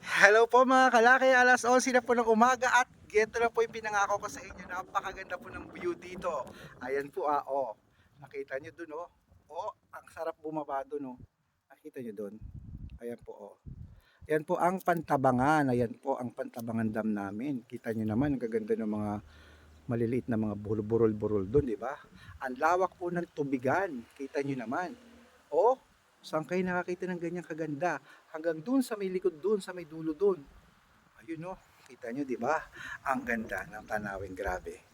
Hello po mga kalaki, alas 11 na po ng umaga at geto na po yung pinangako ko sa inyo. Napakaganda po ng view dito. Ayan po ah, oh. Nakita nyo dun oh. Oh, ang sarap bumaba dun oh. Nakita nyo dun. Ayan po oh. Ayan po ang pantabangan. Ayan po ang pantabangan dam namin. Kita nyo naman, ang gaganda ng mga maliliit na mga burol-burol dun, di ba? Ang lawak po ng tubigan. Kita nyo naman. Oh, saan kayo nakakita ng ganyang kaganda? hanggang dun sa may likod dun, sa may dulo dun. Ayun no, kita nyo di ba? Ang ganda ng tanawin, grabe.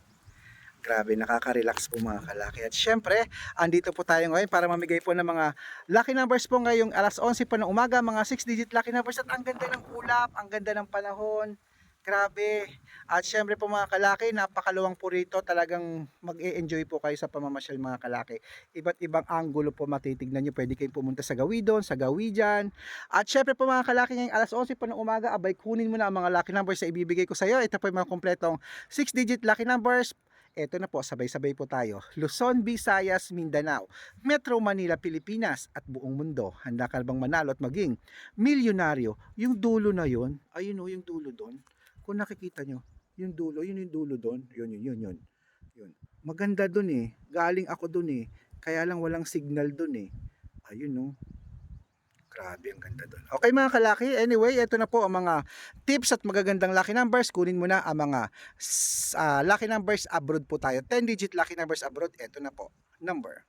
Grabe, nakaka-relax po mga kalaki. At syempre, andito po tayo ngayon para mamigay po ng mga lucky numbers po ngayong alas 11 po ng umaga, mga 6-digit lucky numbers. At ang ganda ng ulap, ang ganda ng panahon. Grabe. At syempre po mga kalaki, napakaluwang po rito. Talagang mag-e-enjoy po kayo sa pamamasyal mga kalaki. Iba't ibang anggulo po matitignan nyo. Pwede kayong pumunta sa Gawidon, sa Gawidian. At syempre po mga kalaki, ngayong alas 11 po ng umaga, abay kunin mo na ang mga lucky numbers na ibibigay ko sa iyo. Ito po yung mga kompletong 6-digit lucky numbers. Ito na po, sabay-sabay po tayo. Luzon, Visayas, Mindanao, Metro Manila, Pilipinas at buong mundo. Handa ka bang manalo at maging milyonaryo? Yung dulo na yon, ayun o, yung dulo doon. Kung nakikita nyo, yung dulo, yun yung dulo doon. Yun, yun, yun, yun. yun. Maganda doon eh. Galing ako doon eh. Kaya lang walang signal doon eh. Ayun no. Grabe, ang ganda doon. Okay mga kalaki, anyway, ito na po ang mga tips at magagandang lucky numbers. Kunin mo na ang mga ah, lucky numbers abroad po tayo. 10 digit lucky numbers abroad. Ito na po. Number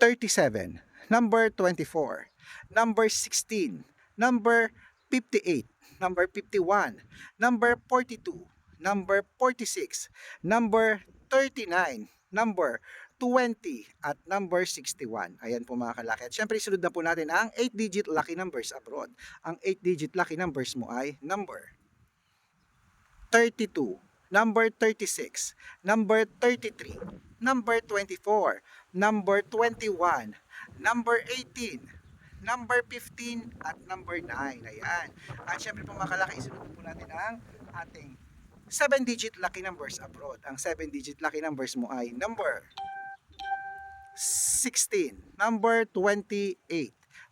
37, number 24, number 16, number 58, number 51, number 42, number 46, number 39, number 20 at number 61. Ayan po mga kalaki. At syempre sunod na po natin ang 8-digit lucky numbers abroad. Ang 8-digit lucky numbers mo ay number 32, number 36, number 33, number 24, number 21, number 18, number 15 at number 9. Ayan. At syempre po mga kalaki, isunod po natin ang ating 7-digit lucky numbers abroad. Ang 7-digit lucky numbers mo ay number 16, number 28,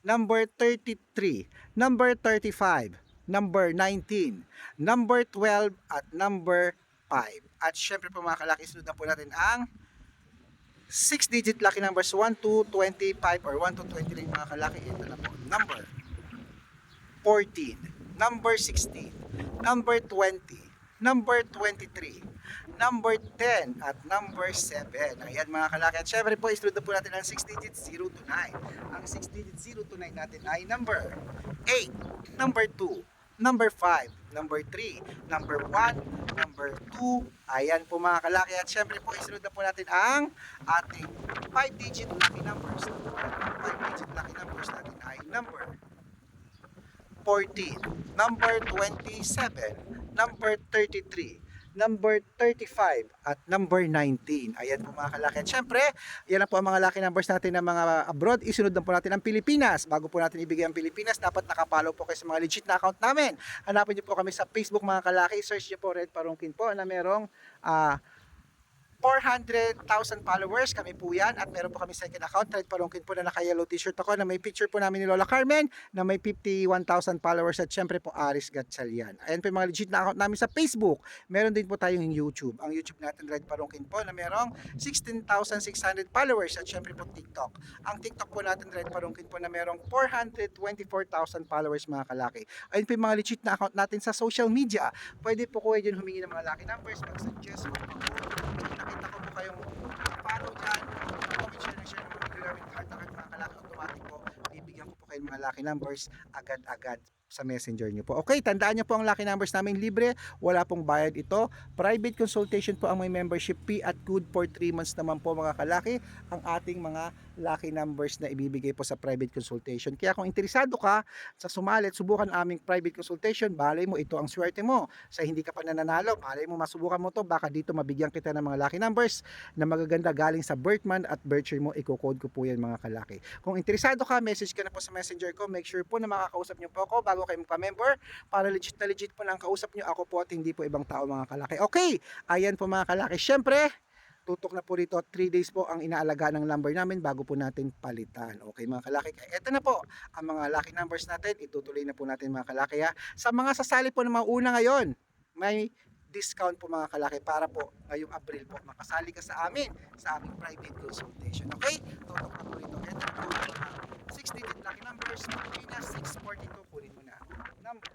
number 33, number 35, number 19, number 12 at number 5. At syempre po mga kalaki, sunod na po natin ang 6-digit lucky numbers 1 to 25 or 1 to 23 mga kalaki. Ito na po. Number 14, number 16, number 20, number 23, number 10 at number 7. Ayan mga kalaki. At syempre po, isunod na po natin ang 6 digits 0 to 9. Ang 6 digits 0 to 9 natin ay number 8, number 2, number 5, number 3, number 1, number 2. Ayan po mga kalaki. At syempre po, isunod na po natin ang ating 5 digit lucky numbers. Ang 5 digit lucky numbers natin ay number 14, number 27, number 33, number 35 at number 19. Ayan po mga kalaki. At syempre, yan na po ang mga lucky numbers natin ng mga abroad. Isunod na po natin ang Pilipinas. Bago po natin ibigay ang Pilipinas, dapat nakapollow po kayo sa mga legit na account namin. Hanapin niyo po kami sa Facebook mga kalaki. Search niyo po Red Parungkin po na merong ah 400,000 followers, kami po yan. At meron po kami second account, Red Palongkin po na naka-yellow t-shirt ako na may picture po namin ni Lola Carmen na may 51,000 followers at syempre po Aris Gatchalian. Ayan po yung mga legit na account namin sa Facebook. Meron din po tayong YouTube. Ang YouTube natin, Red Palongkin po na merong 16,600 followers at syempre po TikTok. Ang TikTok po natin, Red Palongkin po na merong 424,000 followers mga kalaki. Ayun po yung mga legit na account natin sa social media. Pwede po ko dyan humingi ng mga lucky numbers, mag-suggest po nakita ko po kayong follow dyan, comment, share, and share ng mga video namin kahit kahit mga kalaki automatic po, bibigyan ko po kayo ng mga lucky numbers agad-agad sa messenger nyo po. Okay, tandaan nyo po ang lucky numbers namin libre, wala pong bayad ito. Private consultation po ang may membership fee at good for 3 months naman po mga kalaki ang ating mga lucky numbers na ibibigay po sa private consultation. Kaya kung interesado ka sa sumalit, subukan aming private consultation, balay mo ito ang swerte mo. Sa hindi ka pa nananalo, balay mo masubukan mo to, baka dito mabigyan kita ng mga lucky numbers na magaganda galing sa birth month at year mo, i-code ko po yan mga kalaki. Kung interesado ka, message ka na po sa messenger ko, make sure po na makakausap nyo po ako bago kayo magpa-member para legit na legit po na ang kausap nyo ako po at hindi po ibang tao mga kalaki. Okay, ayan po mga kalaki. Syempre, tutok na po rito, 3 days po ang inaalaga ng number namin bago po natin palitan. Okay mga kalaki, ito na po ang mga lucky numbers natin, itutuloy na po natin mga kalaki ha. Sa mga sasali po na mauna ngayon, may discount po mga kalaki para po ngayong Abril po makasali ka sa amin sa aming private consultation. Okay? Tutok na po rito. Ito po ang mga 6 digit lucky numbers. Pilipinas 642 kunin mo na. Number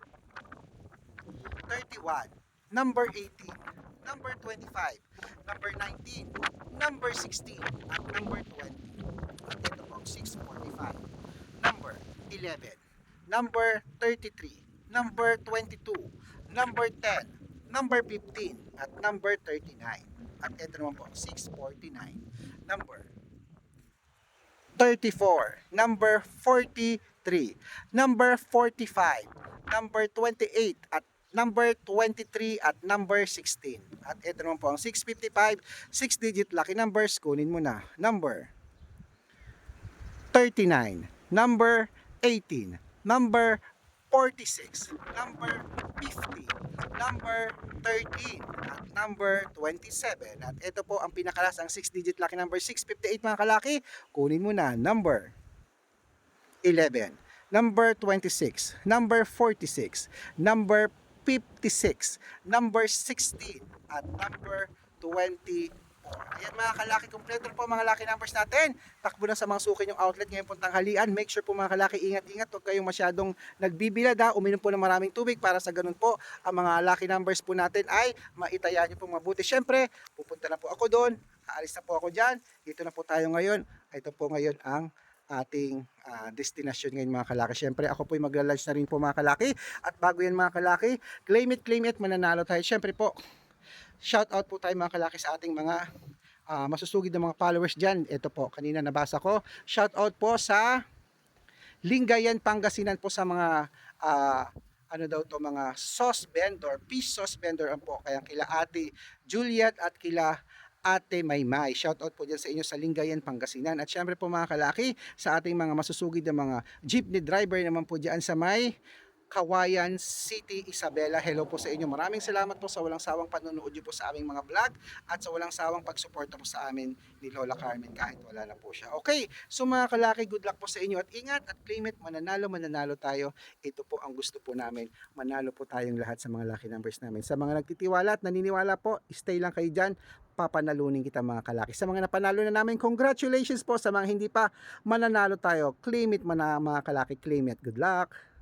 31, number 18, number 25, number 19, number 16, at number 20. At ito po, 645. Number 11, number 33, number 22, number 10, number 15, at number 39. At ito naman po, 649. Number 34, number 43, number 45, number 28, at number 23 at number 16. At ito naman po ang 655, 6-digit lucky numbers. Kunin mo na. Number 39, number 18, number 46, number 50, number 13, at number 27. At ito po ang pinakalas, ang 6-digit lucky number 658 mga kalaki. Kunin mo na. Number 11, number 26, number 46, number 56, number 16, at number 24. Ayan mga kalaki, kompleto po mga laki numbers natin. Takbo na sa mga suki yung outlet ngayon pong tanghalian. Make sure po mga kalaki, ingat-ingat. Huwag kayong masyadong nagbibilad ha. Uminom po ng maraming tubig para sa ganun po ang mga lucky numbers po natin ay maitaya nyo pong mabuti. Siyempre, pupunta na po ako doon. Aalis na po ako dyan. Dito na po tayo ngayon. Ito po ngayon ang ating ah, destinasyon ngayon mga kalaki. Siyempre ako po'y magla-lunch na rin po mga kalaki. At bago yan mga kalaki, claim it, claim it, mananalo tayo. Siyempre po, shout out po tayo mga kalaki sa ating mga ah, masusugid na mga followers dyan. Ito po, kanina nabasa ko. Shout out po sa Lingayen, Pangasinan po sa mga ah, ano daw to mga sauce vendor, fish sauce vendor ang po. Kaya kila ate Juliet at kila Ate Maymay. Shout out po dyan sa inyo sa Lingayen, Pangasinan. At syempre po mga kalaki, sa ating mga masusugid na mga jeepney driver naman po dyan sa may Kawayan City, Isabela. Hello po sa inyo. Maraming salamat po sa walang sawang panonood niyo po sa aming mga vlog at sa walang sawang pagsuporta po sa amin ni Lola Carmen kahit wala na po siya. Okay, so mga kalaki, good luck po sa inyo at ingat at claim it, mananalo, mananalo tayo. Ito po ang gusto po namin. Manalo po tayong lahat sa mga lucky numbers namin. Sa mga nagtitiwala at naniniwala po, stay lang kayo dyan papanalunin kita mga kalaki. Sa mga napanalo na namin, congratulations po. Sa mga hindi pa, mananalo tayo. Claim it, mana, mga kalaki, claim it. Good luck!